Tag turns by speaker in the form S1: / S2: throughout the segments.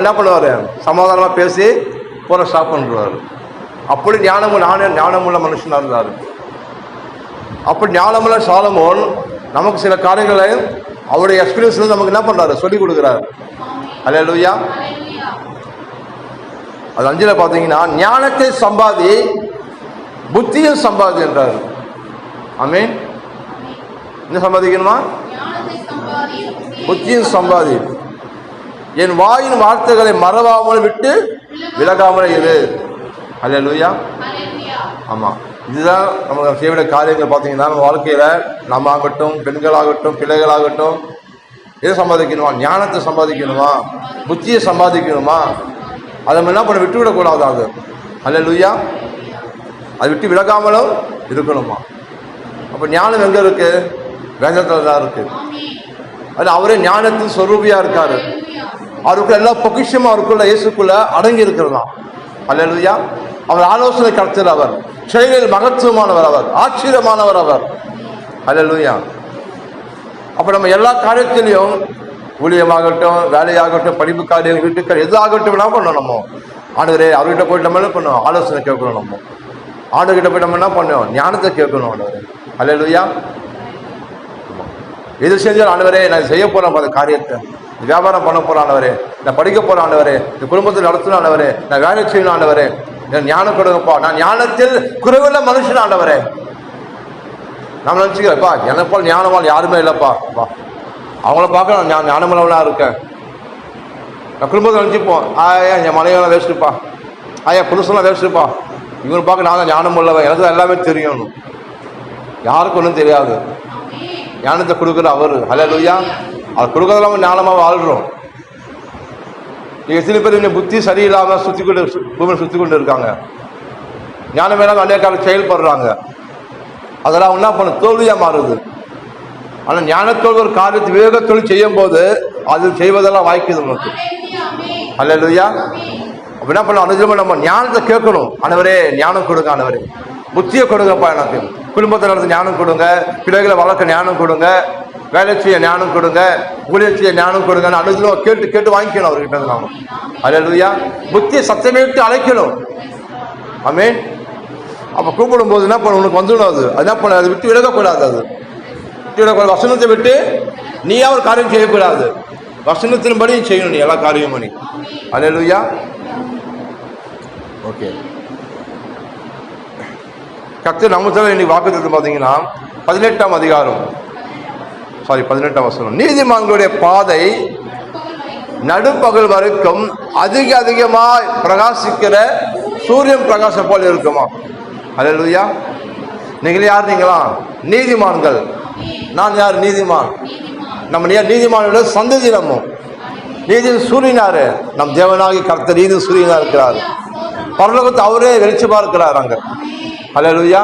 S1: அவர் என்ன பண்ணுவார்? சமாதானமாக பேசி போகிற ஸ்டாப் பண்ணுறாரு அப்படி ஞானமும் நானே ஞானமுள்ள மனுஷனாக இருந்தார். அப்படி ஞானமுள்ள சாலமோன் நமக்கு சில காரியங்களை அவருடைய எக்ஸ்பீரியன்ஸ்ல நமக்கு என்ன பண்றாரு? சொல்லி கொடுக்குறாரு. அல்ல லூயா அது அஞ்சில் பார்த்தீங்கன்னா ஞானத்தை சம்பாதி புத்தியும் சம்பாதி என்றார். ஆமீன். என்ன சம்பாதிக்கணுமா? புத்தியும் சம்பாதி. என் வாயின் வார்த்தைகளை மறவாமல் விட்டு விலகாமல் இரு. அல்ல லூயா ஆமாம் இதுதான் நம்ம செய்ய காரியங்கள் பார்த்தீங்கன்னா நம்ம வாழ்க்கையில் நம்ம ஆகட்டும் பெண்களாகட்டும் பிள்ளைகளாகட்டும் எதை சம்பாதிக்கணுமா? ஞானத்தை சம்பாதிக்கணுமா? புத்தியை சம்பாதிக்கணுமா? அதை என்ன பண்ண விட்டு விடக்கூடாது அது. அல்ல லுய்யா அதை விட்டு விலகாமலும் இருக்கணுமா? அப்போ ஞானம் எங்கே இருக்கு? வேதத்தில் தான் இருக்கு. அது அவரே ஞானத்தின் சொரூபியா இருக்காரு. அவருக்குள்ள எல்லா பொக்கிஷமும் அவருக்குள்ள இயேசுக்குள்ள அடங்கி இருக்கிறதாம். அல்லா அவர் ஆலோசனை கடத்தல் அவர். செயலில் மகத்துவமானவர் அவர். ஆச்சரியமானவர் அவர். அல்லா அப்போ நம்ம எல்லா காரியத்திலையும் ஊழியமாகட்டும் வேலையாகட்டும் படிப்பு காரியம் வீட்டுக்கு எது ஆகட்டும் என்ன பண்ணணும் நம்ம. ஆண்டுகிறே அவர்கிட்ட போயிட்டு நம்ம என்ன பண்ணுவோம். ஆலோசனை கேட்கணும் நம்ம. ஆண்டுகிட்ட போய் நம்ம என்ன பண்ணுவோம்? ஞானத்தை கேட்கணும் ஆண்டவர். அல்லா எது செஞ்சாலும் ஆண்டவரே நான் செய்ய போகிறேன் அந்த காரியத்தை வியாபாரம் பண்ண போற ஆண்டவரே நான் படிக்க போற ஆண்டவரே இந்த குடும்பத்தில் நடத்தணும் ஆண்டவரே நான் வேலை செய்யணும் ஆண்டவரே நான் ஞானம் கொடுங்கப்பா. நான் ஞானத்தில் குறைவுள்ள மனுஷன் ஆண்டவரே. நம்ம நினச்சிக்கிறப்பா என்னை போல் ஞானவாள் யாருமே இல்லைப்பா. பா அவங்கள பார்க்க நான் ஞா- இருக்கேன். நான் குடும்பத்தை நினச்சிப்போம். ஆயா என் மனைவியெல்லாம் வேஸ்ட்டுப்பா. ஆயா புருஷன்லாம் வேஸ்ட்டுப்பா. இவங்களை பார்க்க நான் தான் ஞானம் உள்ளவன் எனக்கு தான் எல்லாமே தெரியணும் யாருக்கும் ஒன்றும் தெரியாது. ஞானத்தை கொடுக்குற அவர் ஹலலுயா லூயா அவர் கொடுக்கறதெல்லாம் ஞானமாக வாழ்கிறோம் நீங்கள் சில பேர் இன்னும் புத்தி சரியில்லாமல் சுற்றி கொண்டு சு- பூமியில் சுற்றி கொண்டு இருக்காங்க. ஞானம் இல்லாமல் அநேக செயல்படுறாங்க. அதெல்லாம் என்ன பண்ண தோல்வியாக மாறுது. ஆனால் ஞானத்தோடு ஒரு காரியத்தை விவேகத்தோடு செய்யும் போது அது செய்வதெல்லாம் வாய்க்குது நமக்கு. அல்ல லூயா அப்போ என்ன பண்ண அனுஜமா நம்ம ஞானத்தை கேட்கணும். ஆனவரே ஞானம் கொடுங்க ஆனவரே புத்தியை கொடுங்கப்பா எனக்கு. குடும்பத்தை நடத்த ஞானம் கொடுங்க. பிள்ளைகளை வளர்க்க ஞானம் கொடுங்க. வேலை செய்ய ஞானம் கொடுங்க. ஊழியர் செய்ய ஞானம் கொடுங்கன்னு அனுஜமா கேட்டு கேட்டு வாங்கிக்கணும் அவர்கிட்ட இருந்து நாம. அல்ல லூயா புத்தியை அழைக்கணும். ஆமென் அப்போ கூப்பிடும் போது என்ன பண்ண உனக்கு வந்துடும் அது. என்ன பண்ண? அதை விட்டு விலகக்கூடாது அது. விட்டு விடக்கூடாது வசனத்தை விட்டு நீயா ஒரு காரியம் செய்யக்கூடாது. வசனத்தின்படி செய்யணும் நீ எல்லா காரியமும் பண்ணி அல்லேலூயா ஓகே கத்து நம்ம தவிர இன்னைக்கு வாக்குத்தத்தை பார்த்தீங்கன்னா பதினெட்டாம் அதிகாரம். சாரி பதினெட்டாம் வசனம். நீதிமான்களுடைய பாதை நடுப்பகல் வரைக்கும் அதிக அதிகமாக பிரகாசிக்கிற சூரியன் பிரகாசம் போல் இருக்குமா? அல்லேலூயா நீங்கள் யார் நீங்களா? நீதிமான்கள். நான் யார்? நீதிமான். நம்ம யார்? நீதிமானோட சந்ததி நம்ம நீதியின் சூரியனார் நம் தேவனாகி கர்த்தர் நீதி சூரியனாக இருக்கிறார். பரலோகத்தை அவரே வெளிச்சமாக இருக்கிறார் அங்கே. அல்லேலூயா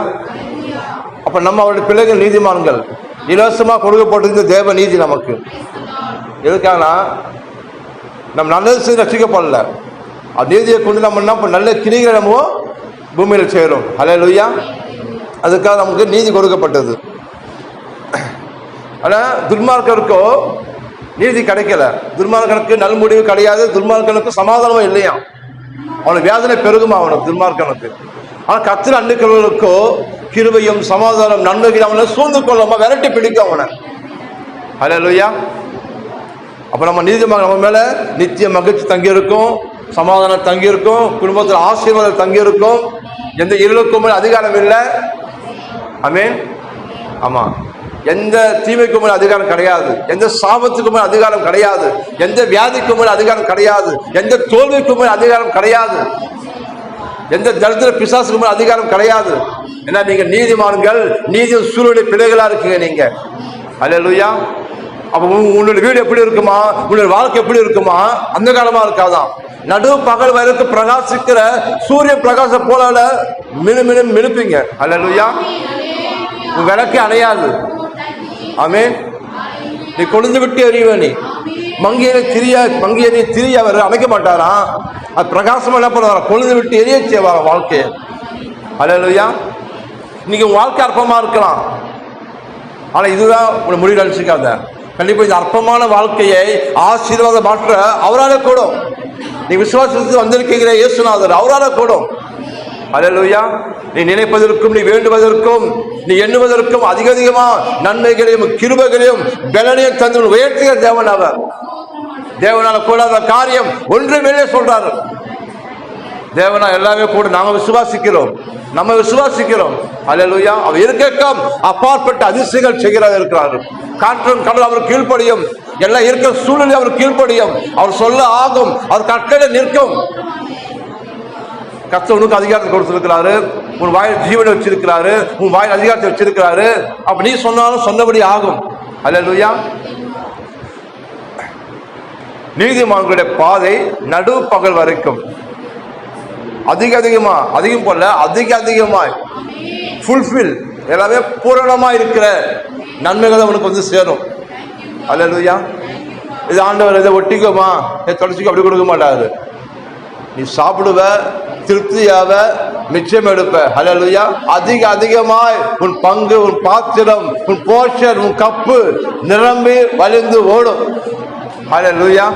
S1: அப்ப நம்ம அவருடைய பிள்ளைகள் நீதிமான்கள். இலவசமாக கொடுக்கப்பட்டிருந்த தேவ நீதி நமக்கு. எதுக்கானா நம்ம நல்லது செய்து ரசிக்கப்படல. அது நீதியை கொண்டு நம்ம என்ன நல்ல கிரிகளை நம்ம பூமியில் செய்கிறோம் ஹலே லுய்யா அதுக்காக நமக்கு நீதி கொடுக்கப்பட்டது. ஆனால் துர்மார்க்கருக்கோ நீதி கிடைக்கல. துர்மார்க்கனுக்கு நல்முடிவு கிடையாது. துர்மார்க்கனுக்கு சமாதானமும் இல்லையா அவனுக்கு வேதனை பெருகுமா அவனுக்கு துர்மார்க்கனுக்கு? ஆனால் கத்திர அண்டுக்கிறவர்களுக்கோ கிருபையும் சமாதானம் நன்மைகள் அவனை சூழ்ந்து கொள்ளாம. விரட்டி பிடிக்கும் அவனை. அல்ல லுய்யா அப்போ நம்ம நீதிமாக நம்ம மேலே நித்திய மகிழ்ச்சி தங்கியிருக்கும் சமாதானம் தங்கியிருக்கும் குடும்பத்தில் ஆசீர்வாதம் தங்கியிருக்கும். எந்த இருளுக்கும் அதிகாரம் இல்லை. அமீன் ஆமாம் எந்த தீமைக்கும் மேல் அதிகாரம் கிடையாது. எந்த சாபத்துக்கும் மேல் அதிகாரம் கிடையாது. எந்த வியாதிக்கும் மேல் அதிகாரம் கிடையாது. எந்த தோல்விக்கும் மேல் அதிகாரம் கிடையாது. எந்த தளத்தில் பிசாசுக்கு மேலே அதிகாரம் கிடையாது. ஏன்னா நீங்கள் நீதிமான்கள் நீதி சூழ்நிலை பிள்ளைகளாக இருக்கீங்க நீங்கள் அல்லேலூயா. அப்ப அப்போ உன்னோட வீடு எப்படி இருக்குமா? உன்னோட வாழ்க்கை எப்படி இருக்குமா? அந்த காலமாக இருக்காதான் நடு பகல் வரைக்கும் பிரகாசிக்கிற சூரிய பிரகாசம் போல மினு மினு மினுப்பீங்க. அல்லேலூயா. உன் விளக்கு அணையாது. ஆமே நீ கொழுந்து விட்டு எறிவ நீ. மங்கியனை திரிய மங்கியனை திரிய அவர் அமைக்க மாட்டாராம். அது பிரகாசமாக என்ன பண்ணுவார் பொழுது விட்டு எரிய செய்வார் வாழ்க்கையை. அலையா இன்னைக்கு உன் வாழ்க்கை அற்பமாக இருக்கலாம். ஆனால் இதுதான் உங்களை முடிவு அழிச்சிக்காத கண்டிப்பாக இந்த அற்பமான வாழ்க்கையை ஆசீர்வாத மாற்ற அவராலே கூடும். நீ விசுவாசத்துக்கு வந்திருக்கீங்களே இயேசுநாதர் அவரால் கூடும். அலலுயா நீ நினைப்பதற்கும் நீ வேண்டுவதற்கும் நீ எண்ணுவதற்கும் அதிக அதிகமா நன்மைகளையும் கிருபைகளையும் பலனையும் தந்து உயர்த்துகிற தேவன் அவர். தேவனால் கூடாத காரியம் ஒன்றுமே சொல்றாரு. தேவனா எல்லாமே கூட நாம விசுவாசிக்கிறோம். நம்ம விசுவாசிக்கிறோம். அலலுயா அவர் இருக்கக்கம் அப்பாற்பட்ட அதிசயங்கள் செய்கிறார் இருக்கிறார் காற்றும் கடல் அவர் கீழ்ப்படியும். எல்லாம் இருக்கிற சூழ்நிலை அவர் கீழ்ப்படியும். அவர் சொல்ல ஆகும். அவர் கட்டளை நிற்கும். கஷ்டவனுக்கு உனக்கு அதிகாரத்தை கொடுத்திருக்கிறாரு. உன் வாயில் ஜீவனை வச்சிருக்கிறாரு. உன் வாயில் அதிகாரத்தை வச்சிருக்கிறாரு. அப்ப நீ சொன்னாலும் சொன்னபடி ஆகும். அல்லேலூயா நீதிமான்களுடைய பாதை நடு பகல் வரைக்கும். அதிக அதிகமா அதிகம் போல அதிக அதிகமாய். ஃபுல்ஃபில் எல்லாமே பூரணமா இருக்கிற நன்மைகள் தான் உனக்கு வந்து சேரும். அல்லேலூயா இது ஆண்டவர் இதை ஒட்டிக்கோமா? இதை தொடச்சிக்கோ அப்படி கொடுக்க மாட்டாரு. நீ சாப்பிடுவ திருப்தியாக மிச்சம் எடுப்ப. ஹலலுயா அதிக அதிகமாய் உன் பங்கு உன் பாத்திரம் உன் போஷர் உன் கப்பு நிரம்பி வலிந்து ஓடும். ஹலலுயா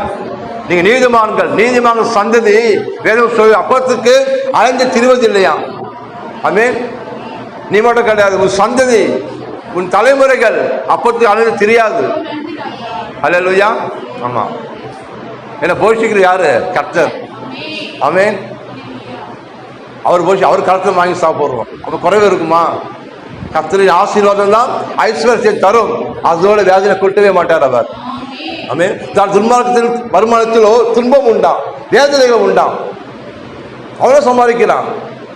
S1: நீங்க நீதிமான்கள் நீதிமான்கள் சந்ததி வேணும் சொல்லி அப்பத்துக்கு அலைந்து திரிவது இல்லையா? அமீன் நீ மட்டும் கிடையாது உன் சந்ததி உன் தலைமுறைகள் அப்பத்துக்கு அலைந்து தெரியாது. ஹலலுயா ஆமா. என்ன போஷிக்கிற யாரு? கர்த்தர். அமீன் அவர் போய் அவர் கருத்தை வாங்கி சாப்பிட்றோம் அப்போ குறைவு இருக்குமா? கர்த்தரின் ஆசீர்வாதம் தான் ஐஸ்வர்யத்தை தரும். அதோட வியாதியில கொட்டவே மாட்டார் அவர். ஆமென். தான் துன்மார்க்கத்தில் வருமானத்திலோ துன்பம் உண்டாம் வேதனைகள் உண்டாம். அவரோ சம்பாதிக்கலாம்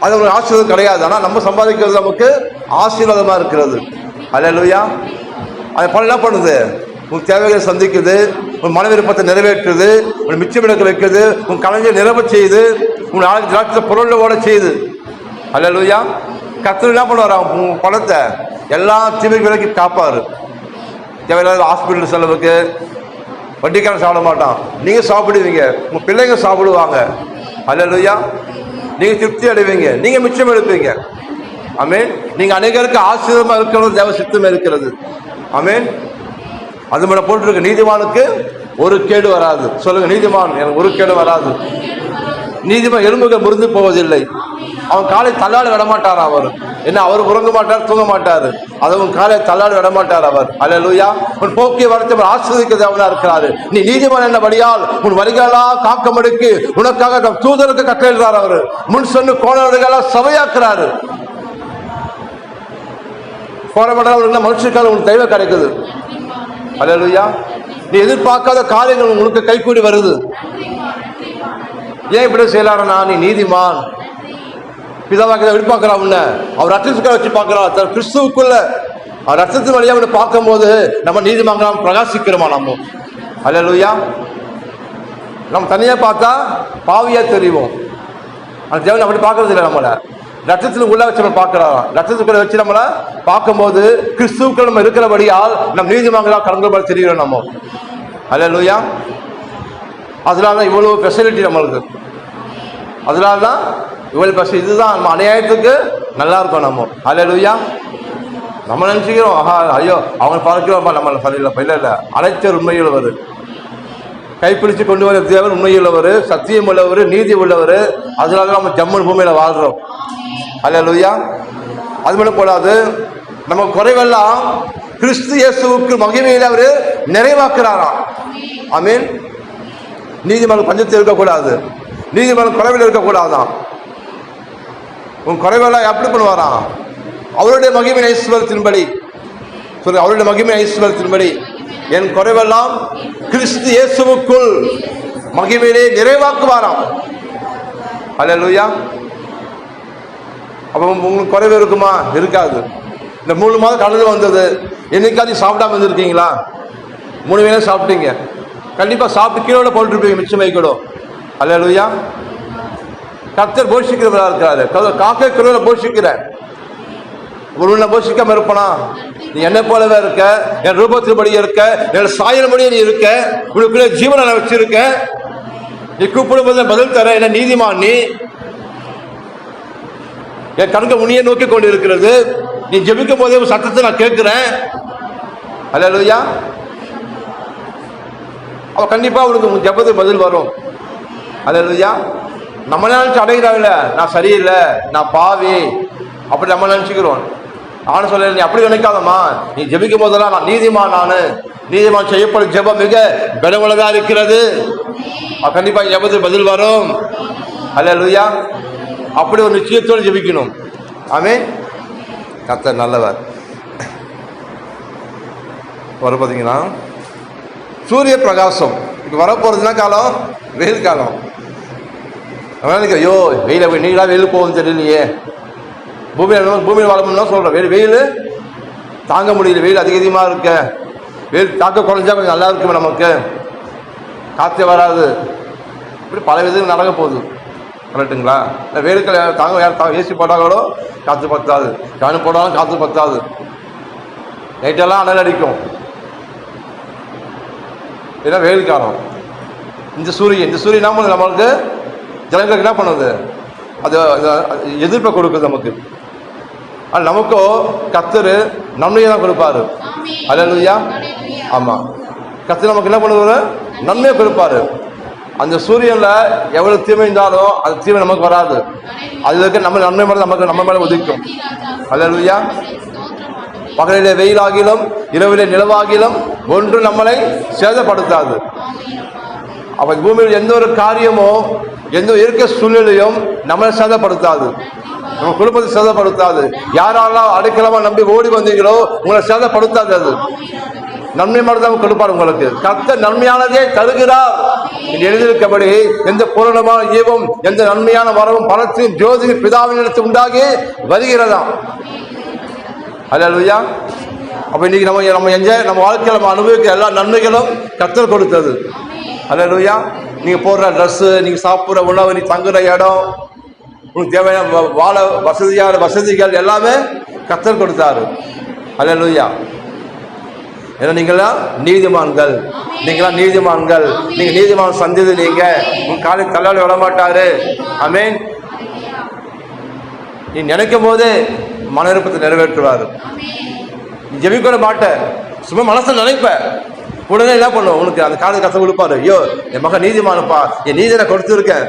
S1: அது ஒரு ஆசீர்வாதம் கிடையாது. ஆனால் நம்ம சம்பாதிக்கிறது நமக்கு ஆசீர்வாதமாக இருக்கிறது. அல்லையா அது பல என்ன பண்ணுது? உன் தேவைகளை சந்திக்குது உன் மன விருப்பத்தை நிறைவேற்றுது உன் மிச்சம் எடுக்க வைக்கிறது உன் கலைஞர் நிறைவு செய்யுது உன் ஆளுக்கு திராட்சை பொருளில் ஓட செய்யுது. அல்லேலூயா. கத்தர் என்ன பண்ணுவார்? உன் பணத்தை எல்லா தீமைக்கு விலக்கி காப்பாரு. தேவையில்லாத ஹாஸ்பிட்டல் செலவுக்கு வட்டிக்காரன் சாப்பிட மாட்டான். நீங்கள் சாப்பிடுவீங்க. உங்கள் பிள்ளைங்க சாப்பிடுவாங்க. அல்லேலூயா. நீங்கள் திருப்தி அடைவீங்க. நீங்கள் மிச்சம் எடுப்பீங்க. அமீன் நீங்கள் அநேகருக்கு ஆசீர்வாதமா இருக்கிறது தேவ சித்தமாக இருக்கிறது. ஆமென். அது மேலே போட்டிருக்கு. நீதிமானுக்கு ஒரு கேடு வராது. சொல்லுங்க நீதிமான் எனக்கு ஒரு கேடு வராது. நீதிமன் எலும்புகள் முறிந்து போவதில்லை. அவன் காலை தள்ளாட விடமாட்டார் அவர். என்ன அவர் உறங்க மாட்டார் தூங்க மாட்டார். அதுவும் காலை தள்ளாட விடமாட்டார் அவர். அல்லேலூயா. உன் போக்கிய வரத்தை அவர் அவனா இருக்கிறாரு. நீ நீதிமான் என்னபடியால் உன் வரிகளா காக்கமடுக்கு உனக்காக தூதருக்கு கட்டளிடுறார் அவர். முன் சொன்ன கோணவர்களா சபையாக்குறாரு. போராட மனுஷக்கால உனக்கு தெய்வம் கிடைக்குது. அல்லேலூயா. நீ எதிர்பார்க்காத காரியங்கள் உங்களுக்கு கைகூடி வருது. ஏன் இப்படி செய்யலாரனா நீ நீதிமான்? பிதாவாக எப்படி பார்க்கறா உன்னை? அவர் ரத்தத்துக்காக வச்சு பார்க்கறா தன் கிறிஸ்துவுக்குள்ள அவர் ரத்தத்து வழியாக அவனை பார்க்கும்போது நம்ம நீதிமான்களா பிரகாசிக்கிறோமா நம்ம? அல்லேலூயா நம்ம தனியாக பார்த்தா பாவியாக தெரியும் அந்த தேவன் அப்படி பார்க்கறது இல்லை நம்மளை. ரத்தத்தில் உள்ள வச்சு நம்ம பார்க்கலாம் ரத்தத்துக்குள்ள வச்சு நம்மளை பார்க்கும்போது கிறிஸ்துவுக்குள் நம்ம இருக்கிறபடியால் நம் நீதிமங்களா போல தெரிகிறோம் நம்ம. அல்லேலூயா அதனால தான் இவ்வளவு ஃபெசிலிட்டி நம்மளுக்கு. அதனால தான் இவ்வளவு ஃபெசி இதுதான் நம்ம அநியாயத்துக்கு நல்லா இருக்கும் நம்ம. அல்லேலூயா நம்ம நினச்சிக்கிறோம் ஆஹா ஐயோ அவங்க பார்க்கிறோம் நம்ம சரியில்லை இல்லை இல்லை. அனைத்து உண்மையில் வருது கைப்பிடிச்சு கொண்டு வர தேவர் உண்மையுள்ளவர் சத்தியம் உள்ளவர் நீதி உள்ளவர். அதனால நம்ம ஜம்மன் வாழ்கிறோம் வாழ்றோம். அல்லேலூயா அது மட்டும் போடாது நம்ம குறைவெல்லாம் கிறிஸ்து இயேசுவுக்கு மகிமையில் அவர் நிறைவாக்குறாராம். ஐ மீன் நீதிமன்றம் பஞ்சத்தில் இருக்கக்கூடாது. நீதிமன்றம் குறைவில் இருக்கக்கூடாதாம் உன் குறைவெல்லாம் எப்படி பண்ணுவாராம் அவருடைய மகிமை ஐஸ்வரத்தின்படி சொல்லு அவருடைய மகிமை ஐஸ்வரத்தின்படி என் குறைவெல்லாம் கிறிஸ்து இயேசுவுக்குள் மகிமையிலே நிறைவாக்குவாராம். அல்லேலூயா அப்போ உங்களுக்கு குறைவு இருக்குமா? இருக்காது. இந்த மூணு மாதம் கடந்து வந்தது. என்னைக்காவது சாப்பிடாம இருந்திருக்கீங்களா? மூணு வேளை சாப்பிட்டீங்க. கண்டிப்பாக சாப்பிட்டு கீழே போட்டுருப்பீங்க மிச்சமை கூட அல்லேலூயா. கத்தர் போஷிக்கிறவராக இருக்கிறாரு கா- காக்கை குருவில போஷிக்கிற. உன்னை போஷிக்காம இருப்பனா? நீ என்னை போலவே இருக்க. என் ரூபத்தின்படி இருக்க. என் சாயல்படியே நீ இருக்க. உனக்குள்ள ஜீவனை நான் வச்சிருக்க. நீ கூப்பிடும்போது பதில் தர என்ன நீதிமான் நீ? என் கண்கள் உன்னையே நோக்கி கொண்டு இருக்கிறது நீ ஜெபிக்கும் போதே சத்தத்தை நான் கேட்கிறேன். அல்லேலூயா. அவள் கண்டிப்பாக உனக்கு உன் பதில் வரும். அல்லா நம்ம நினச்சி அடைகிறாங்கல்ல நான் சரியில்லை நான் பாவி அப்படி நம்ம நினச்சிக்கிறோம். ஆன சொல்ல நீ அப்படி நினைக்காதம்மா. நீ ஜெபிக்கும் போதெல்லாம் நான் நீதிமான் நான். நீதிமான் செய்யப்படும் ஜெபம் மிக பலமுள்ளதா இருக்கிறது. கண்டிப்பாக ஜெபத்துக்கு பதில் வரும். அல்லா அப்படி ஒரு நிச்சயத்தோடு ஜெபிக்கணும். ஆமே கர்த்தர் நல்லவர். வர பார்த்தீங்கன்னா சூரிய பிரகாசம். இப்போ வரப்போகிறதுனா காலம்? வெயில் காலம். அவன் ஐயோ வெயில போய் நீங்களா வெயில் போகும் தெரியலையே. பூமியில் பூமியில் வளமுன்னா சொல்கிறேன் வெயில் வெயில்? தாங்க முடியல வெயில் அதிக அதிகமாக இருக்க. வெயில் தாக்க குறைஞ்சா கொஞ்சம் நல்லா இருக்குமே நமக்கு. காற்றே வராது. இப்படி பல விதங்கள் நடக்க போகுது. கரெக்டுங்களா இல்லை வெயிலுக்கு தாங்க யார் தாங்க ஏசி போட்டாங்களோ காற்று பத்தாது. கணு போட்டாலும் காற்று பத்தாது. நைட்டெல்லாம் அனல் அடிக்கும். இதெல்லாம் வெயில் காலம். இந்த சூரியன் இந்த சூரியன் என்ன பண்ணுது நம்மளுக்கு? ஜனங்களுக்கு என்ன பண்ணுது? அது அது எதிர்ப்பை கொடுக்குது நமக்கு. ஆனால் நமக்கோ கத்தர் நன்மையை தான் கொடுப்பாரு. அல்லையா ஆமாம் கத்தர் நமக்கு என்ன பண்ணுவாரு? நன்மையை கொடுப்பாரு. அந்த சூரியனில் எவ்வளோ தீமை இருந்தாலும் அந்த தீமை நமக்கு வராது. அது இருக்க நம்ம நன்மை மேலே நமக்கு நம்ம மேலே உதிக்கும். அல்லையா பகலிலே வெயிலாகிலும் இரவிலே நிலவாகிலும் ஒன்று நம்மளை சேதப்படுத்தாது. அப்போ பூமியில் எந்த ஒரு காரியமோ எந்த இருக்க சூழ்நிலையும் நம்மளை சேதப்படுத்தாது. நம்ம குடும்பத்தை சேதப்படுத்தாது. யாரெல்லாம் அடைக்கலமா நம்பி ஓடி வந்தீங்களோ உங்களை சேதப்படுத்தாது அது. நன்மை மட்டும் தான் கொடுப்பார் உங்களுக்கு. கத்த நன்மையானதே தருகிறார். எழுதியிருக்கபடி எந்த பூரணமான ஈவம் எந்த நன்மையான வரவும் பணத்தையும் ஜோதி பிதாவின் இடத்து உண்டாகி வருகிறதாம். அல்லா அப்போ இன்னைக்கு நம்ம நம்ம என்ஜாய் நம்ம வாழ்க்கையில் நம்ம அனுபவிக்க எல்லா நன்மைகளும் கத்தல் கொடுத்தது. அல்லா நீங்கள் போடுற ட்ரெஸ்ஸு நீங்கள் சாப்பிட்ற உணவு நீ தங்குற இடம் உனக்கு தேவையான வ- வாழ வசதியான வசதிகள் எல்லாமே கத்தல் கொடுத்தாரு. அல்லா ஏன்னா நீங்களாம் நீதிமான்கள். நீங்களாம் நீதிமான்கள். நீங்க நீதிமான் சந்தித்து நீங்க. உன் காலை தள்ளாடி விடமாட்டாரு. அமேன் நீ நினைக்கும் போதே மனநிருப்பத்தை நிறைவேற்றுவார். ஜெபிக்கூட மாட்டேன் சும்மா மனசில் நினைப்ப உடனே என்ன பண்ணுவோம் உனக்கு அந்த காலத்து கஷ்டம் கொடுப்பாரு ஐயோ என் மகன் நீதிமானப்பா. என் நீதி நான் கொடுத்துருக்கேன்.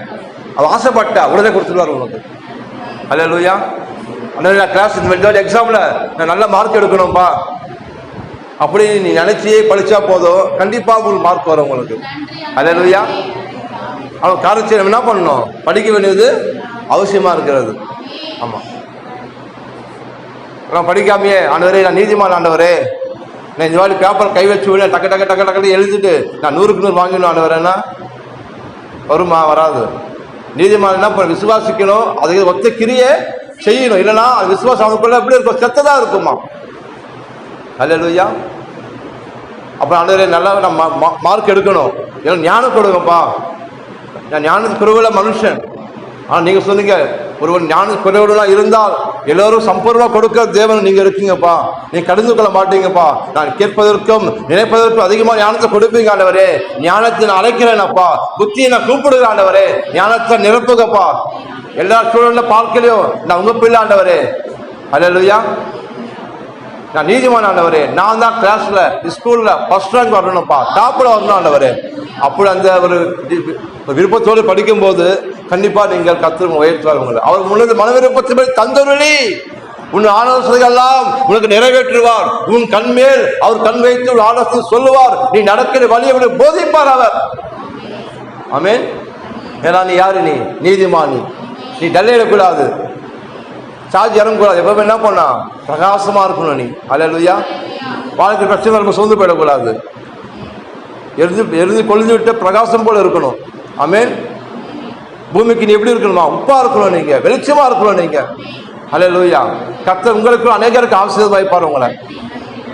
S1: அவள் ஆசைப்பட்டா உடனே கொடுத்துருவார் உனக்கு. அல்ல லூயா அல்ல கிளாஸ் இந்த எக்ஸாமில் நான் நல்ல மார்க் எடுக்கணும்ப்பா அப்படி நீ நினச்சியே படிச்சா போதும். கண்டிப்பா உங்களுக்கு மார்க் வரும் உங்களுக்கு. அல்ல லூயா அவன் காரணம் என்ன பண்ணணும்? படிக்க வேண்டியது அவசியமா இருக்கிறது. ஆமா. நான் படிக்காமையே ஆண்டவரே நான் நீதிமான் ஆண்டவரே. நான் இந்த மாதிரி பேப்பர் கை வச்சு விட டக்கு டக்கு டக்கு டக்கு எழுதிட்டு நான் நூறுக்கு நூறு வாங்கணும் ஆண்டவரேன்னா வருமா வராது. நீதிமான் என்ன விசுவாசிக்கணும் அதுக்கு ஒத்த கிரியை செய்யணும். இல்லைன்னா அது விசுவாசம் அவனுக்குள்ள எப்படி இருக்கும்? செத்ததாக இருக்குமா? அல்லையா அப்போ ஆண்டவரே நல்லா நான் மா- மா- மார்க் எடுக்கணும். ஏன்னா ஞானம் கொடுங்கப்பா. நான் ஞானத்து மனுஷன். ஆனால் நீங்கள் சொன்னீங்க ஒருவன் ஞான குறைவுலாம் இருந்தால் எல்லோரும் சம்பூர்ணமாக கொடுக்க தேவன் நீங்கள் இருக்கீங்கப்பா. நீ கடந்து கொள்ள மாட்டீங்கப்பா. நான் கேட்பதற்கும் நினைப்பதற்கும் அதிகமாக ஞானத்தை கொடுப்பீங்க ஆண்டவரே. ஞானத்தை நான் அழைக்கிறேனப்பா புத்தியை நான் கூப்பிடுகிறேன் ஆண்டவரே. ஞானத்தை நிரப்புங்கப்பா. எல்லா சூழல்ல பார்க்கலையும் நான் உங்கள் பிள்ளை ஆண்டவரே. அல்லையா நான் நீதிமான் ஆண்டவரே நான் தான் கிளாஸ்ல ஸ்கூல்ல ஃபர்ஸ்ட் ரேங்க் வரணும்ப்பா. டாப்ல வரணும் ஆண்டவரே அப்படி அந்த ஒரு விருப்பத்தோடு படிக்கும்போது கண்டிப்பா நீங்கள் கத்திர உயர்த்துவார் உங்களை அவர் முன்னது மன விருப்பத்தை தந்தொருளி. உன் ஆலோசனைகள்லாம் உனக்கு நிறைவேற்றுவார். உன் கண்மேல் அவர் கண் வைத்து உன் ஆலோசனை சொல்லுவார். நீ நடக்கிற வழியை விட போதிப்பார் அவர். ஆமேன். ஏன்னா நீ யாரு நீ? நீதிமானி. நீ டல்லையிடக்கூடாது. சார்ஜ் இறங்கக்கூடாது எப்பவுமே என்ன பண்ணா? பிரகாசமா இருக்கணும் நீ. அல்லையா வாழ்க்கை பிரச்சனை நம்ம சோர்ந்து போயிடக்கூடாது. எழுந்து எழுந்து கொழுந்து விட்டு பிரகாசம் போல இருக்கணும். ஆமென். பூமிக்கு நீ எப்படி இருக்கணுமா? உப்பா இருக்கணும் நீங்க. வெளிச்சமா இருக்கணும் நீங்க. அல்லையா கத்தர் உங்களுக்கு அநேகருக்கு ஆசீர்வாதம் வைப்பார் உங்களை.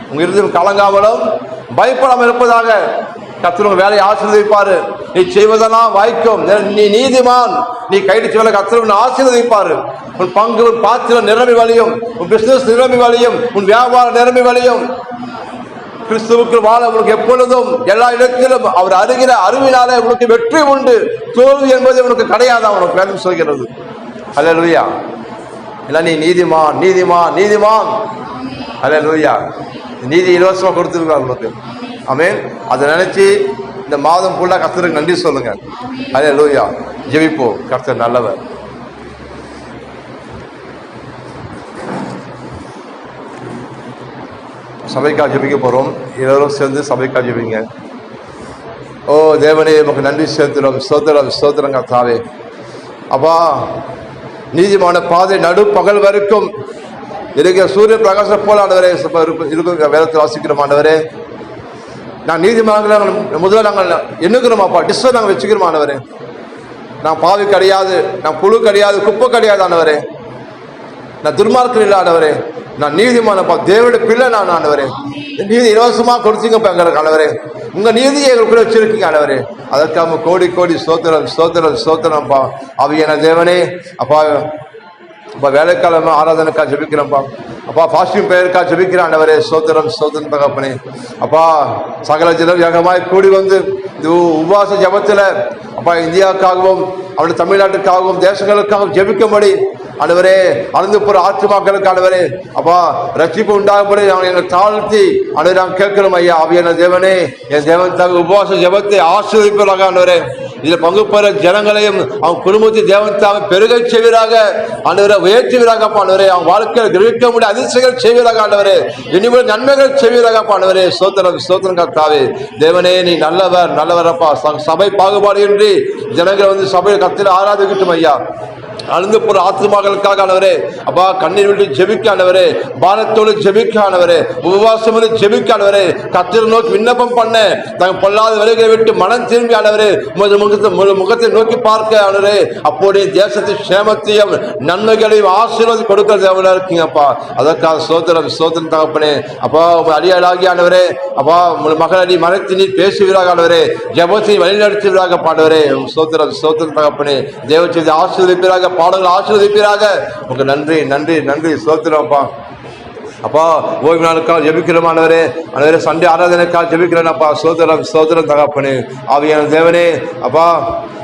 S1: உங்க இருந்து கலங்காமலும் பயப்படாமல் இருப்பதாக கத்தர் உங்க வேலையை ஆசீர்வதிப்பாரு. நீ செய்வதெல்லாம் வாய்க்கும். நீ நீதிமான். நீ கைது செய்வதை கத்தர் ஆசீர்வதிப்பாரு. உன் பங்கு உன் பாத்திரம் நிரம்பி வழியும் உன் பிசினஸ் நிரம்பி வழியும் உன் வியாபாரம் நிரம்பி வழியும். கிறிஸ்துவுக்கு வாழ உனக்கு எப்பொழுதும் எல்லா இடத்திலும் அவர் அருகிற அறிவினாலே உனக்கு வெற்றி உண்டு. தோல்வி என்பது உனக்கு கிடையாது? உனக்கு வேதம் சொல்கிறது. அல்லேலூயா இல்லை நீ நீதிமான் நீதிமான் நீதிமான். அல்லேலூயா நீதி இலவசமாக கொடுத்துருக்கார் உனக்கு. ஆமென் அதை நினச்சி இந்த மாதம் ஃபுல்லாக கர்த்தருக்கு நன்றி சொல்லுங்கள் அதே லூயா ஜெபிப்போம். கர்த்தர் நல்லவர். சபைக்காக ஜெபிக்க போகிறோம் எல்லோரும் சேர்ந்து சபைக்காக ஜெபிங்க ஓ தேவனே நமக்கு நன்றி செலுத்துகிறோம் ஸ்தோத்திரம் ஸ்தோத்திரம் தாவே அப்பா நீதிமான பாதை நடு பகல் வரைக்கும் இருக்கிற சூரிய பிரகாசம் போல ஆண்டவரே இருக்கும் வேலத்தில் வாசிக்கிறோம் ஆண்டவரே. நான் நீதிமன்றங்களை நாங்கள் முதல்ல நாங்கள் எண்ணுக்கிறோமாப்பா டிஸ்ஸை நாங்கள் வச்சுக்கிறோம் ஆண்டவரே. நான் பாவி கிடையாது நான் புழு கிடையாது குப்பை கிடையாது ஆண்டவரே. நான் துர்மார்க்கன் இல்லை ஆண்டவரே நான் நீதிமானப்பா தேவனுடைய பிள்ளை நான் ஆண்டவரே. நீதி இலவசமாக கொடுத்தீங்கப்பா எங்களுக்கு ஆண்டவரே. உங்கள் நீதியை எங்களுக்குள்ள வச்சிருக்கீங்க ஆண்டவரே. அதற்காக கோடி கோடி சோத்திரம் ஸ்தோத்திரம் அவ அவையான தேவனே அப்பா அப்பா வேலைக்காலமா ஆராதனைக்கா ஜபிக்கிறோம்ப்பா. அப்பா ஃபாஸ்டிங் பெயருக்கா ஜபிக்கிறான் ஆண்டவரே சோதரம் சோதரன் பகப்பனே அப்பா சகல ஜனம் வேகமாய் கூடி வந்து இந்த உபவாச ஜபத்தில் அப்பா இந்தியாவுக்காகவும் அவருடைய தமிழ்நாட்டுக்காகவும் தேசங்களுக்காகவும் ஜபிக்கும்படி ஆண்டவரே அழுந்து போற ஆத்மாக்களுக்கு ஆண்டவரே அப்பா ரட்சிப்பு உண்டாகும்படி நாங்கள் எங்கள் தாழ்த்தி ஆண்டவரே நாங்கள் கேட்கிறோம் ஐயா அவையான தேவனே என் தேவன் தங்க உபவாச ஜபத்தை ஆசிரியப்பதாக ஆண்டவரே இதில் பங்கு பெற ஜனங்களையும் அவன் குடும்பத்தை தேவன் தாங்க பெருகச் செய்வீராக. ஆண்டவரை உயர்த்துவீராக ஆண்டவரே. அவன் வாழ்க்கையில் கிரகிக்க முடிய அதிர்ச்சிகள் செய்வீராக ஆண்டவரே. இனிமேல் நன்மைகள் செய்வீராக ஆண்டவரே. சோத்திரம் சோத்திரம் கர்த்தாவே. தேவனே நீ நல்லவர் நல்லவரப்பா ச- சபை பாகுபாடு இன்றி ஜனங்கள் வந்து சபையில் கத்தில் ஆராதிக்கட்டும் ஐயா. அழுந்து போற ஆத்மாக்களுக்காக ஆனவரே அப்பா கண்ணீர் விட்டு ஜெபிக்க ஆனவரே பாரத்தோடு ஜெபிக்க ஆனவரே உபவாசம் வந்து ஜெபிக்க ஆனவரே கத்திர நோக்கி விண்ணப்பம் பண்ண தங்க பொல்லாத வழிகளை விட்டு மனம் திரும்பி ஆனவரே உமது முகத்தை முகத்தை நோக்கி பார்க்க ஆனவரே அப்போடைய தேசத்தின் சேமத்தையும் நன்மைகளையும் ஆசீர்வாதம் கொடுக்கிற எவ்வளோ இருக்கீங்கப்பா. அதற்காக சோதரம் சோதரம் தகப்பனே. அப்பா உங்க அடியாளாகி ஆனவரே அப்பா உங்கள் மகள் அடி மறைத்து நீர் பேசுவீராக ஆனவரே ஜபத்தை வழிநடத்துவீராக பாடவரே சோத்திரம் சோத்திரம் தகப்பனே. தேவச்செய்தி ஆசீர்வதிப்பீராக பாடல்கள் ஆசீர்வதிப்பீராக. உங்களுக்கு நன்றி நன்றி நன்றி. சோத்திரம்ப்பா அப்பா. ஓய்வு நாளுக்காக ஜெபிக்கிறமானவரே அனைவரே சண்டே ஆராதனைக்காக ஜெபிக்கிறேன் அப்பா. சோதரம் சோதரம் தகப்பனு. ஆவியான தேவனே அப்பா.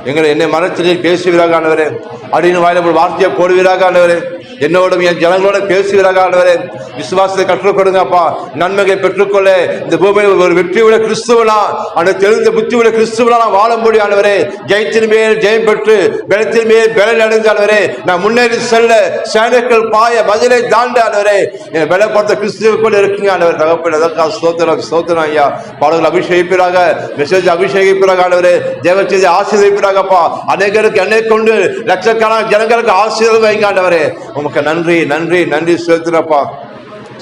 S1: எங்களை என்னை மரத்திலே பேசுவீராக ஆண்டவரே. அப்படின்னு வாயில ஒரு வார்த்தையை போடுவீராக ஆண்டவரே. என்னோடும் என் ஜனங்களோட பேசுவீராக ஆண்டவரே. விசுவாசத்தை கற்றுக் கொடுங்க அப்பா. நன்மைகளை பெற்றுக்கொள்ள. இந்த பூமியில் ஒரு வெற்றி உள்ள கிறிஸ்துவனா அந்த தெரிந்த புத்தி உள்ள கிறிஸ்துவனா நான் வாழும்படி ஆண்டவரே. ஜெயத்தின் மேல் ஜெயம் பெற்று பலத்தின் மேல் பலன் அடைந்து ஆண்டவரே. நான் முன்னேறி செல்ல சேனைகள் பாய பதிலை தாண்ட ஆண்டவரே. என் பலப்படுத்த கிறிஸ்துவுக்குள் இருக்குங்க ஆண்டவர். தகப்பன் அதற்காக ஸ்தோத்திரம் ஸ்தோத்திரம் ஐயா. பாடல்கள் அபிஷேகிப்பிறாக மெசேஜ் அபிஷேகிப்பிறாக ஆண்டவரே. தேவ செய்தி ஆசீர்வதிப்பிறாகப்பா அநேகருக்கு என்னை கொண்டு லட்சக்கணக்கான ஜனங்களுக்கு ஆசீர்வாதம் வைங்காண்டவரே உமக்கு நன்றி நன்றி நன்றி செலுத்துறப்பா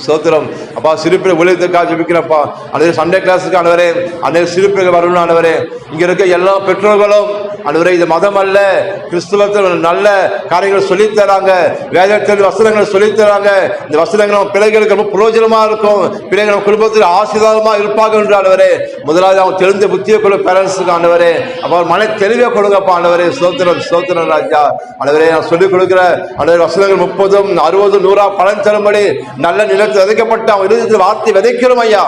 S1: சோத்திரம். அப்பா சிறுப்பிரை ஊழியத்துக்காக ஜபிக்கிறப்பா. அனைத்து சண்டே கிளாஸுக்கு ஆனவரே அனைத்து சிறுப்பிரைகள் வரணும் ஆனவரே இங்கே இருக்க எல்லா பெற்றோர்களும் ஆண்டவரே இது மதம் அல்ல கிறிஸ்துவத்தில் நல்ல காரியங்கள் சொல்லித் தராங்க வேதத்தில் வசனங்களை சொல்லித் தராங்க இந்த வசனங்கள் பிள்ளைகளுக்கு ரொம்ப பிரயோஜனமா இருக்கும். பிள்ளைகள் நம்ம குடும்பத்தில் ஆசீர்வாதமா இருப்பாங்க என்று ஆண்டவரே. முதலாவது அவங்க தெரிந்த புத்தியை கொள்ள பேரண்ட்ஸுக்கு ஆண்டவரே. அப்போ மன தெளிவை கொடுங்கப்பா ஆண்டவரே. சோத்திரம் சோத்திரம் ராஜா. ஆண்டவரே நான் சொல்லிக் கொடுக்குற ஆண்டவரே வசனங்கள் முப்பதும் அறுபதும் நூறா பலன் தரும்படி நல்ல நிலத்தில் விதைக்கப்பட்ட அவன் இருதயத்தில் வார்த்தை விதைக்கிறோம் ஐயா.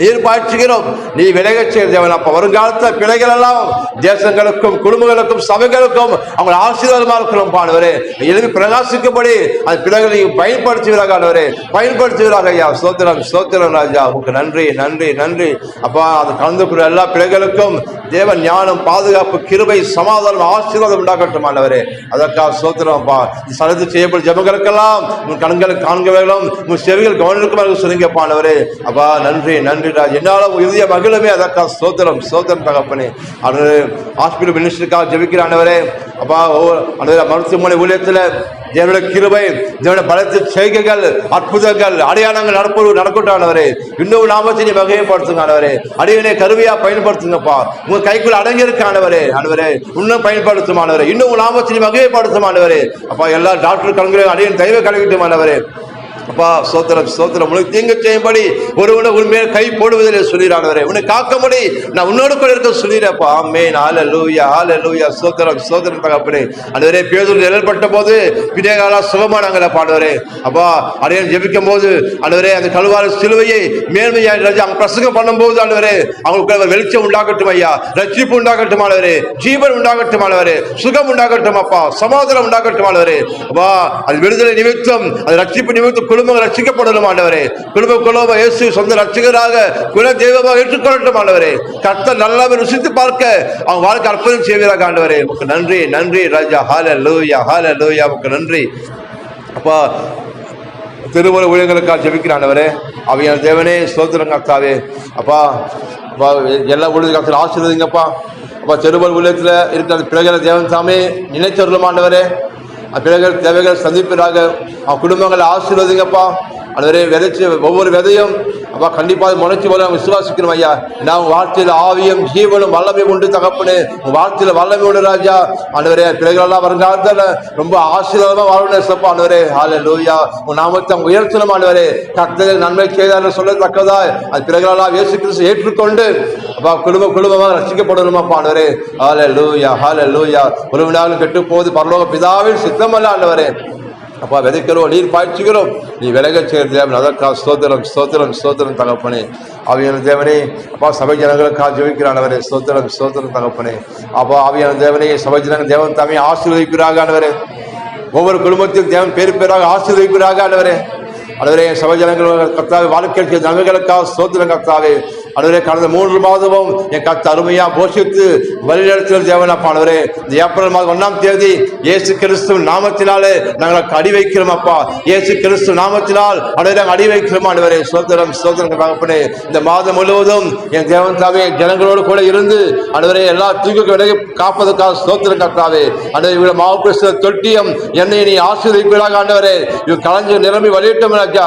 S1: நீர் பாய்ச்சுகிறோம். நீ விலகச் செய்தவன் அப்ப வருங்காலத்தில் பிள்ளைகள் எல்லாம் தேசங்களுக்கும் குடும்பங்களுக்கும் சபைகளுக்கும் அவங்க ஆசீர்வாதமாக இருக்கிறோம் பாடுவரே எழுதி பிரகாசிக்கும்படி அந்த பிள்ளைகளை நீங்க பயன்படுத்துவீராக ஆண்டவரே. பயன்படுத்துவீராக ஐயா. சோத்திரம் சோத்திரம் ராஜா. உங்களுக்கு நன்றி நன்றி நன்றி. அப்பா அது கலந்து எல்லா பிள்ளைகளுக்கும் தேவன் ஞானம் பாதுகாப்பு கிருபை சமாதானம் ஆசீர்வாதம் உண்டாகட்டும் ஆண்டவரே. அதற்காக சோத்திரம் அப்பா. சலத்து செய்யப்படும் ஜபங்களுக்கெல்லாம் உன் கண்களை காண்க வேண்டும் உன் செவிகள் கவனிக்கும் சொல்லுங்க பாண்டவரே அப்பா நன்றி நன்றி. ராஜ் என்னால இறுதிய மகிழமே அதற்காக சோத்திரம் சோதனம் தகப்பனே. அவரு ஹாஸ்பிட்டல் மினிஸ்டருக்காக ஜெபிக்கிறானவரே அப்பா அந்த மருத்துவமனை ஊழியத்தில் தேவனுடைய கிருபை தேவனுடைய பலத்து செய்கைகள் அற்புதங்கள் அடையாளங்கள் நடப்பது நடக்கட்டானவரே இன்னும் நாமத்தை நீ வகைப்படுத்துங்க ஆண்டவரே அடியனை கருவியா பயன்படுத்துங்கப்பா. உங்க கைக்குள் அடங்கியிருக்கானவரே ஆனவரே இன்னும் பயன்படுத்தும் இன்னும் உங்க நாமத்தை நீ அப்பா எல்லா டாக்டர் கலங்குற அடியன் தெய்வ கலங்கிட்டும் அப்பா சோத்திரம் சோத்திரம் உனக்கு தீங்கு செய்யும்படி ஒருவனை உண்மையை கை போடுவதில் சொல்லிடானவரே உன்னை காக்கும்படி நான் உன்னோடு கூட இருக்க சொல்லிடுறப்பா ஆமேன். ஆல லூயா ஆல லூயா சோத்திரம் சோத்திரம் தகப்பனே. அதுவரை பேதூர் நிழல்பட்ட போது பிடியகாலா சுகமானாங்கள பாடுவரே. அப்பா அடையன் ஜெபிக்கும் போது அன்றுவரே அந்த கழுவார சிலுவையை மேன்மையாக ராஜா அவங்க பிரசங்கம் பண்ணும்போது ஆண்டவரே அவங்களுக்கு ஒரு வெளிச்சம் உண்டாகட்டும் ஐயா. ரட்சிப்பு உண்டாகட்டும் ஆண்டவரே. ஜீவன் உண்டாகட்டும் ஆண்டவரே. சுகம் உண்டாகட்டும் அப்பா. சமாதானம் உண்டாகட்டும் ஆண்டவரே. அப்பா அது விடுதலை நிமித்தம் அது ரட்சிப்பு நிமித்தம் குடும்பங்கள் ரசிக்கப்படணும் ஆண்டவரே. குடும்ப குலோப இயேசு சொந்த ரசிகராக குல தெய்வமாக ஏற்றுக்கொள்ளட்டும் ஆண்டவரே. கர்த்த நல்லாவே ருசித்து பார்க்க அவங்க வாழ்க்கை அற்புதம் செய்வீராக ஆண்டவரே. உமக்கு நன்றி நன்றி ராஜா. ஹால லூயா ஹால லூயா உமக்கு நன்றி. அப்பா திருமண ஊழியர்களுக்காக ஜெபிக்கிறாண்டவரே அவையான தேவனே சோதரங்க கர்த்தாவே. அப்பா அப்பா எல்லா ஊழியர்களுக்கு ஆசீர்வதிங்கப்பா. அப்பா திருமண ஊழியத்தில் இருக்கிற அந்த பிள்ளைகளை தேவன் சாமி நினைச்சருளமாண்டவரே பிள்ளைகள் தேவைகள் சந்திப்பதாக அவன் குடும்பங்களை ஆசீர்வதிங்கப்பா. அதுவரை விதைச்சு ஒவ்வொரு விதையும் அப்பா கண்டிப்பாக முளைச்சி வர விசுவாசிக்கணும் ஐயா. நான் உன் வார்த்தையில் ஜீவனும் வல்லமை உண்டு தகப்பனு. உன் வார்த்தையில் வல்லமை உண்டு ராஜா. ஆண்டவரே பிள்ளைகளெல்லாம் வருங்காலத்தில் ரொம்ப ஆசீர்வாதமாக வாழணும் சப்பா ஆண்டவரே. ஹால லூயா உன் நாமத்தை உயர்த்தணும் ஆண்டவரே. கத்தர்கள் நன்மை செய்தார்கள் சொல்லத்தக்கதா அது பிள்ளைகளெல்லாம் இயேசு கிறிஸ்து ஏற்றுக்கொண்டு அப்பா குடும்ப குடும்பமாக ரசிக்கப்படணுமா ஆண்டவரே. ஹால லூயா ஹால லூயா உறவினாலும் கெட்டு போது பரலோக பிதாவின் சித்தமல்ல ஆண்டவரே. அப்பா விதைக்கிறோம் நீர் பாய்ச்சுகிறோம். நீ விலக செய்கிற தேவன். அதற்கா ஸ்தோத்திரம் ஸ்தோத்திரம் ஸ்தோத்திரம் தகப்பனே. ஆவியான தேவனே அப்பா சபை ஜனங்களுக்காக ஜெபிக்கிறானவரே ஸ்தோத்திரம் ஸ்தோத்திரம் தகப்பனே. அப்பா ஆவியான தேவனே சபை ஜனங்கள் தேவன் தாமே ஆசீர்வதிக்கிறாக ஆண்டவரே. ஒவ்வொரு குடும்பத்தையும் தேவன் பேர் பேராக ஆசீர்வதிக்கிறாக ஆண்டவரே. அனைவரே சபை ஜனங்கள் கத்தாவே வாழ்க்கை செய்த நன்மைகளுக்காக ஸ்தோத்திரம் கத்தாவே அடுவரே கடந்த மூன்று மாதமும் என் கத்த அருமையா போஷித்து வழிநடத்துகிற தேவனப்பானவரே இந்த ஏப்ரல் மாதம் ஒன்றாம் தேதி இயேசு கிறிஸ்து நாமத்தினாலே நாங்கள் அடி வைக்கிறோம் அப்பா. இயேசு கிறிஸ்து நாமத்தினால் அனைவரை அடி வைக்கிறோம் ஆண்டவரே சுதந்திரம் சுதந்திரம் தகப்பனே இந்த மாதம் முழுவதும் என் தேவன் தாவே ஜனங்களோடு கூட இருந்து அனைவரே எல்லா தூக்கு விலகி காப்பதற்காக சுதந்திரம் கத்தாவே அனைவரை இவ்வளவு மாவு தொட்டியம் என்னை நீ ஆசீர்வதிப்பீராக ஆண்டவரே இவன் கலைஞர் நிரம்பி வழியிட்டோம் ராஜா.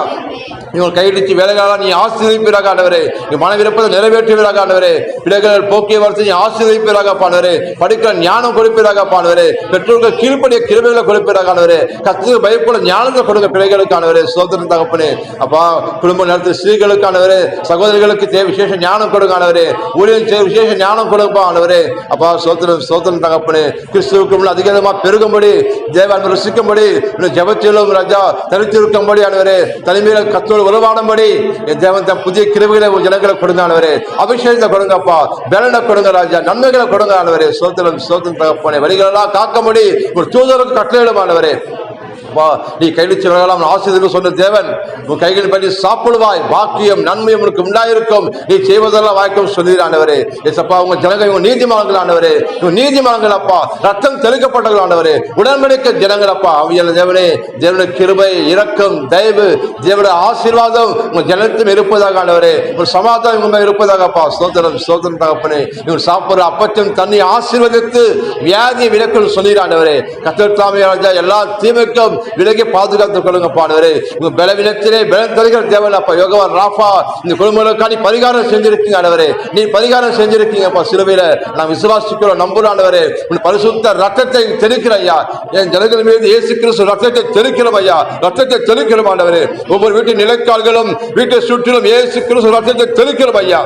S1: இவங்க கையடிச்சு வேலைகால நீ ஆசீர்வதிப்பீராக ஆண்டவரே நீ மனவிருப்பதை நிறைவேற்றுவீராக ஆண்டவரே. பிள்ளைகள் போக்கிய வரத்தை ஆசீர்வதிப்பீராக பாடுவரே படிக்கிற ஞானம் கொடுப்பீராக பாடுவரே பெற்றோர்கள் கீழ்ப்படிய கிருமைகளை கொடுப்பீராக ஆண்டவரே. கத்து பயப்பட ஞானத்தை கொடுங்க பிள்ளைகளுக்கு ஆண்டவரே. சோதரன் தகப்பனே. அப்பா குடும்ப நடத்த ஸ்திரீகளுக்கானவரே சகோதரிகளுக்கு தேவை விசேஷ ஞானம் கொடுங்க ஆண்டவரே. ஊழியம் செய்ய விசேஷ ஞானம் கொடுப்பா ஆண்டவரே. அப்பா சோத்திரம் சோத்திரம் தகப்பனே. கிறிஸ்துவுக்கு அதிகமாக அதிகமா பெருகும்படி தேவன் ருசிக்கும்படி ஜபத்திலும் ராஜா தனித்திருக்கும்படி ஆண்டவரே. தலைமையில கத்தோடு உருவாடும்படி தேவன் புதிய கிருமிகளை ஜனங்களை கொடுங்க ஆண்டவரே அபிஷேகத்தை கொடுங்கப்பா பலனை கொடுங்க ராஜா நன்மைகளை கொடுங்க ஆண்டவரே சோத்திரம் சோத்திரம் தகப்பனே வழிகளெல்லாம் முடி ஒரு தூதருக்கு கட்டளையிடும் ஆண்டவரே. நீ கைவிச்சவர்களாம் ஆசிரியர்கள் சொன்ன தேவன். உன் கைகள் பண்ணி சாப்பிடுவாய் வாக்கியம் நன்மையும் உனக்கு உண்டாயிருக்கும். நீ செய்வதெல்லாம் வாய்க்கும் சொல்லிடாண்டவரே ஏசப்பா உங்க ஜனங்கள் இவங்க நீதிமான்கள் ஆண்டவரே. இவங்க நீதிமான்கள் அப்பா ரத்தம் தெளிக்கப்பட்டவர்கள் ஆண்டவரே. உடன்படிக்க ஜனங்கள் அப்பா அவையான தேவனே தேவனுடைய கிருபை இரக்கம் தயவு தேவனுடைய ஆசீர்வாதம் உங்க ஜனத்தும் இருப்பதாக ஆண்டவரே. ஒரு சமாதானம் உங்க மேல் இருப்பதாக அப்பா தகப்பனே. இவர் சாப்பிடுற அப்பத்தையும் தண்ணி ஆசீர்வதித்து வியாதி விலக்குன்னு சொல்லிடாண்டவரே கத்தத்தாமே ராஜா எல்லா தீமைக்கும் விலகி பாதுகாத்துக் கொள்ளுங்க பாடுவரே உங்க பலவீனத்திலே பலன் தருகிற தேவன் அப்பா யோகவான் ராஃபா இந்த குடும்பங்களுக்காக நீ பரிகாரம் செஞ்சிருக்கீங்க ஆண்டவரே. நீ பரிகாரம் செஞ்சிருக்கீங்கப்பா சிலுவையில. நான் விசுவாசிக்கிறோம் நம்புற ஆண்டவரே. உன் பரிசுத்த ரத்தத்தை தெளிக்கிற ஐயா. என் ஜனங்கள் மீது இயேசு கிறிஸ்து ரத்தத்தை தெளிக்கிறோம் ஐயா. ரத்தத்தை தெளிக்கிறோம் ஆண்டவரே. ஒவ்வொரு வீட்டின் நிலைக்கால்களும் வீட்டை சுற்றிலும் இயேசு கிறிஸ்து ரத்தத்தை தெளிக்கிறோம் ஐயா.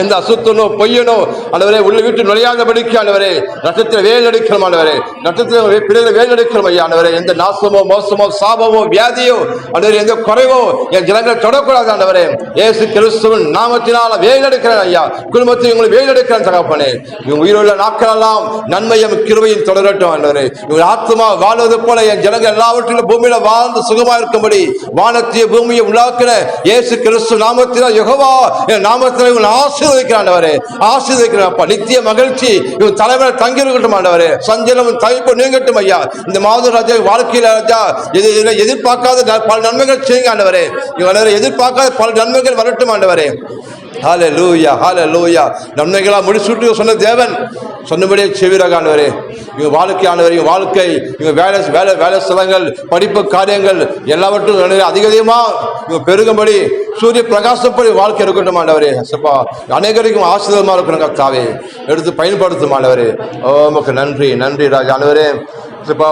S1: எந்த அசுத்தனோ பொய்யனோ ஆண்டவரே உள்ள வீட்டு நுழையாதபடிக்கு ஆண்டவரே ரத்தத்தில் வேல் எடுக்கிறோம் ஆண்டவரே. ரத்தத்தில் பிள்ளைகளை வேல் எடுக்கிறோம் ஐயா ஆண்டவரே. எந்த நாசமோ மோசமோ சாபமோ வியாதியோ ஆண்டவரே எந்த குறைவோ என் ஜனங்களை தொடக்கூடாது ஆண்டவரே. ஏசு கிறிஸ்துவின் நாமத்தினால வேல் எடுக்கிறேன் ஐயா. குடும்பத்தில் உங்களை வேல் எடுக்கிறேன் தகப்பனே. இவங்க உயிருள்ள நாட்களெல்லாம் நன்மையும் கிருவையும் தொடரட்டும் ஆண்டவரே. இவங்க ஆத்மா வாழ்வது போல என் ஜனங்கள் எல்லாவற்றிலும் பூமியில வாழ்ந்து சுகமா இருக்கும்படி வானத்தைய பூமியை உண்டாக்குற ஏசு கிறிஸ்து நாமத்தினால் யுகவா என் நாமத்தில் உங்கள் ஆசை ஆண்டவரே. ஆசீர்வதிக்கிறப்பா நித்திய மகிழ்ச்சி. இவன் தலைவர் தங்கி இருக்கட்டும் ஆண்டவரே. சஞ்சலம் தவிப்பு நீங்கட்டும் ஐயா. இந்த மாதம் ராஜா வாழ்க்கையில் ராஜா இது எதிர்பார்க்காத பல நன்மைகள் செய்யுங்க ஆண்டவரே. இவன் எதிர்பார்க்காத பல நன்மைகள் வரட்டும் ஆண்டவரே. ஹாலே லூயா ஹாலே லூயா நன்மைகளாக முடிச்சுட்டு சொன்ன தேவன். சொன்னபடியே செவிராக இவங்க வாழ்க்கையானவர் இவங்க வாழ்க்கை இவங்க வேலை வேலை வேலை ஸ்தலங்கள் படிப்பு காரியங்கள் எல்லாவற்றும் அதிக அதிகமாக இவங்க பெருகும்படி சூரிய பிரகாசப்படி வாழ்க்கை இருக்கட்டும் ஆண்டவரே. சப்பா அனைவருக்கும் ஆசிரியமாக இருக்கணும் கத்தாவே எடுத்து பயன்படுத்தும் ஆண்டவரே. ஓ நன்றி நன்றி ராஜா ஆண்டவரே. சப்பா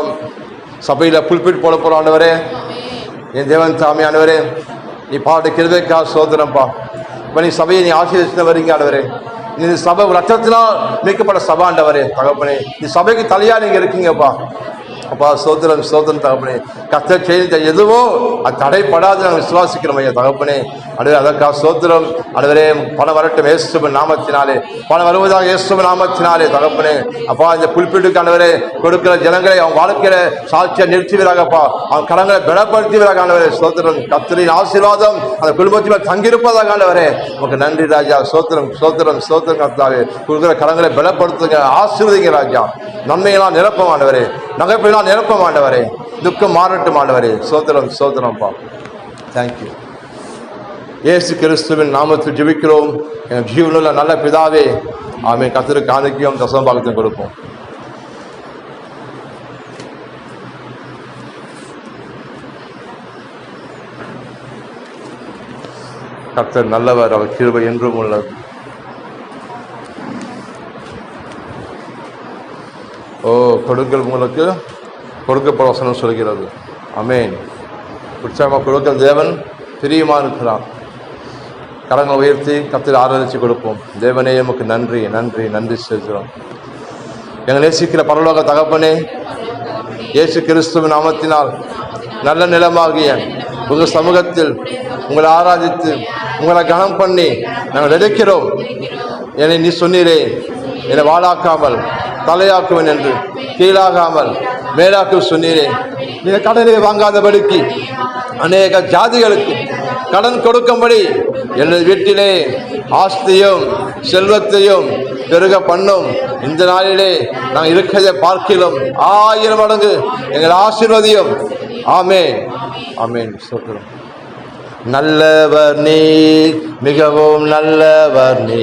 S1: சபையில் புல்பிட் போட போகிற ஆண்டவரே. என் தேவன் சாமி ஆண்டவரே. நீ பாட்டு கிருதைக்கா சோதனப்பா நீ சபையை நீ ஆசீர்வதிச்சு வரீங்க ஆண்டவரே. நீ சபை ரத்தத்தினால் மீட்கப்பட்ட சபை ஆண்டவரே. தகப்பனே நீ சபைக்கு தலையா நீங்க இருக்கீங்கப்பா. அப்பா சோதரன் சோதரன் தகப்பனே. கத்த செய்தி எதுவோ அது தடைப்படாது நாங்கள் விசுவாசிக்கிறோம் ஐயா தகப்பனே. அடுவே அதற்காக சோத்திரம் அடுவரே பணம் வரட்டும் ஏசுபன் நாமத்தினாலே. பணம் வருவதாக ஏசுபன் நாமத்தினாலே. தகப்பனே அப்பா இந்த புல்பீட்டுக்கு ஆண்டவரே கொடுக்கிற ஜனங்களை அவன் வாழ்க்கையில சாட்சியை நிறுத்துவீராகப்பா. அவன் கரங்களை பலப்படுத்துவீராக ஆண்டவரே. சோத்திரம் கத்திரின் ஆசீர்வாதம் அந்த குடும்பத்தில் தங்கியிருப்பதாக ஆண்டவரே. உங்களுக்கு நன்றி ராஜா. சோத்திரம் சோத்திரம் சோத்திரம் கத்தாவே கொடுக்குற கரங்களை பலப்படுத்துங்க. ஆசீர்வதிங்க ராஜா. நன்மையெல்லாம் நிரப்பம் ஆண்டவரே. நகைப்பெல்லாம் நிரப்பம் ஆண்டவரே. துக்கம் மாறட்டும் ஆண்டவரே. சோத்திரம் சோத்திரம்ப்பா தேங்க்யூ இயேசு கிறிஸ்துவின் நாமத்தில் ஜெபிக்கிறோம். எங்கள் ஜீவனுள்ள நல்ல பிதாவே ஆமே கத்திற்கு காணிக்கையும் தசம்பாகத்தையும் கொடுப்போம். கர்த்தர் நல்லவர் அவர் கிருபை என்றும் உள்ளது. ஓ கொடுக்கல் உங்களுக்கு கொடுக்கப்பட வசனம் சொல்கிறது. அமேன் உற்சாகமாக கொடுக்கல் தேவன் பிரியமாக இருக்கிறான் கரங்களை உயர்த்தி கத்தில் ஆராதிச்சு கொடுப்போம். தேவனே எமக்கு நன்றி நன்றி நன்றி செலுத்துகிறோம் எங்கள் நேசிக்கிற பரலோக தகப்பனே இயேசு கிறிஸ்துவின் நாமத்தினால் நல்ல நிலமாகிய உங்கள் சமூகத்தில் உங்களை ஆராதித்து உங்களை கனம் பண்ணி நாங்கள் நினைக்கிறோம். என்னை நீ சொன்னீரே என்னை வாழாக்காமல் தலையாக்குவேன் என்று கீழாகாமல் மேலாக்கு சொன்னீரே. நீ கடனை வாங்காதபடிக்கு அநேக ஜாதிகளுக்கு கடன் கொடுக்கும்படி எனது வீட்டிலே ஆஸ்தியும் செல்வத்தையும் பெருக பண்ணும். இந்த நாளிலே நான் இருக்கிறதை பார்க்கிலும் ஆயிரம் மடங்கு எங்கள் ஆசீர்வதியும். ஆமேன். ஆமேன். சொல்கிறோம் நல்லவர் நீ மிகவும் நல்லவர் நீ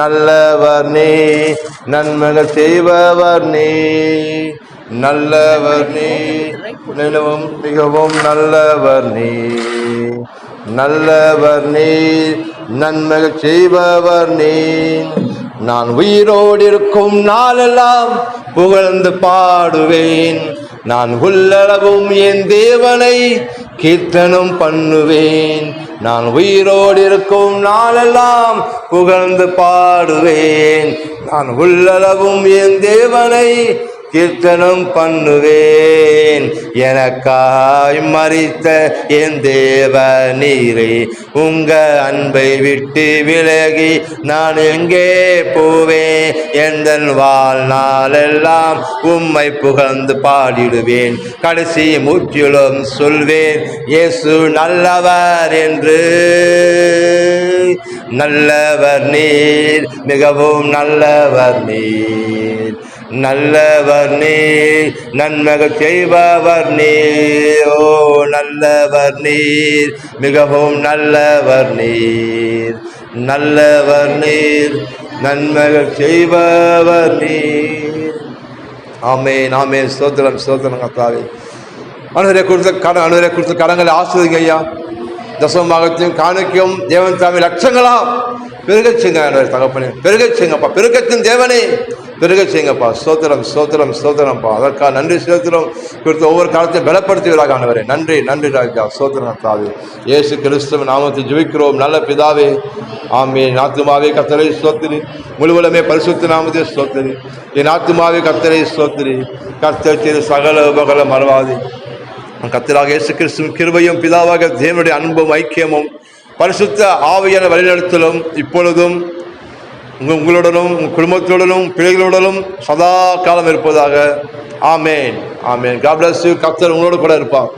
S1: நல்லவர் நீ நன்மைகள் செய்பவர் நீ நல்லவர் நீ மிகவும் மிகவும் நல்லவர் நீ நல்லவர் நீர் நன்மைகள் செய்பவர் நீர். நான் உயிரோடு இருக்கும் நாளெல்லாம் புகழ்ந்து பாடுவேன். நான் உள்ளளவும் என் தேவனை கீர்த்தனம் பண்ணுவேன். நான் உயிரோடு இருக்கும் நாளெல்லாம் புகழ்ந்து பாடுவேன். நான் உள்ளளவும் என் தேவனை கீர்த்தனம் பண்ணுவேன். எனக்காய் மறித்த என் தேவ நீரே உங்க அன்பை விட்டு விலகி நான் எங்கே போவேன்? எந்த வாழ்நாளெல்லாம் உம்மை புகழ்ந்து பாடிடுவேன். கடைசி முற்றிலும் சொல்வேன் இயேசு நல்லவர் என்று. நல்லவர் நீர் மிகவும் நல்லவர் நீர். நல்லவர் நீர் நன்மகள் செய்பவர் நீர். ஓ நல்லவர் நீர் மிகவும் நல்லவர் நீர். நல்லவர் நீர் நன்மகள் செய்பவர் நீர். ஆமே நாமே சோதனம் சோதனம் கத்தாவே அனுரை கொடுத்த கடன் அனுரை கொடுத்த கடங்களை ஆசிரியங்க ஐயா. தசமபாகத்தையும் காணிக்கும் தேவன் சாமி லட்சங்களா பெருகச்சிங்க செய்யுங்க தகப்பனே. பெருகச்சிங்கப்பா பெருகத்தின் தேவனே. பெருக செய்யுங்கப்பா. ஸ்தோத்திரம் ஸ்தோத்திரம் ஸ்தோத்திரம்ப்பா. அதற்காக நன்றி ஸ்தோத்திரம் குறித்து ஒவ்வொரு காலத்தையும் பலப்படுத்துவதாக ஆனவரே நன்றி நன்றி ராஜா. ஸ்தோத்திரம் தாவி இயேசு கிறிஸ்துவ நாமத்தில் ஜெபிக்கிறோம். நல்ல பிதாவே. ஆமே நாத்துமாவே கத்தரை ஸ்தோத்திரி. முழுவலமே பரிசுத்த நாமத்தை ஸ்தோத்திரி. என் ஆத்துமாவே கத்தரை ஸ்தோத்திரி. கர்த்தர் திரு சகல உபகல மறவாதி. கத்தராக இயேசு கிறிஸ்துவின் கிருபையும் பிதாவாக தேவனுடைய அன்பும் ஐக்கியமும் பரிசுத்த ஆவியான வழிநடத்தலும் இப்பொழுதும் உங்கள் உங்களுடனும் உங்கள் குடும்பத்துடனும் பிள்ளைகளுடனும் சதா காலம் இருப்பதாக. ஆமேன். ஆமேன். காப்லஸ் கப்தர் உங்களோடு கூட இருப்பான்